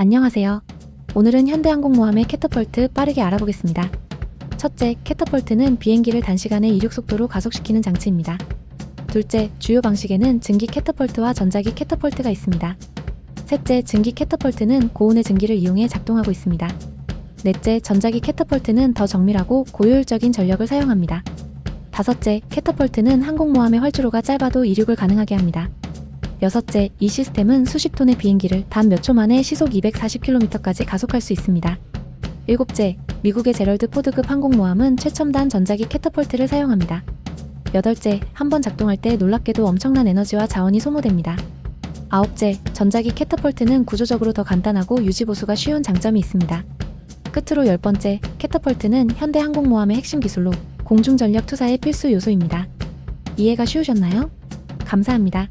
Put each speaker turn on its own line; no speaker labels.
안녕하세요. 오늘은 현대항공모함의 캐터펄트 빠르게 알아보겠습니다. 첫째, 캐터펄트는 비행기를 단시간에 이륙 속도로 가속시키는 장치입니다. 둘째, 주요 방식에는 증기 캐터펄트와 전자기 캐터펄트가 있습니다. 셋째, 증기 캐터펄트는 고온의 증기를 이용해 작동하고 있습니다. 넷째, 전자기 캐터펄트는 더 정밀하고 고효율적인 전력을 사용합니다. 다섯째, 캐터펄트는 항공모함의 활주로가 짧아도 이륙을 가능하게 합니다. 여섯째, 이 시스템은 수십 톤의 비행기를 단 몇 초 만에 시속 240km까지 가속할 수 있습니다. 일곱째, 미국의 제럴드 포드급 항공모함은 최첨단 전자기 캐터펄트를 사용합니다. 여덟째, 한 번 작동할 때 놀랍게도 엄청난 에너지와 자원이 소모됩니다. 아홉째, 전자기 캐터펄트는 구조적으로 더 간단하고 유지보수가 쉬운 장점이 있습니다. 끝으로 열 번째, 캐터펄트는 현대 항공모함의 핵심 기술로 공중전력 투사의 필수 요소입니다. 이해가 쉬우셨나요? 감사합니다.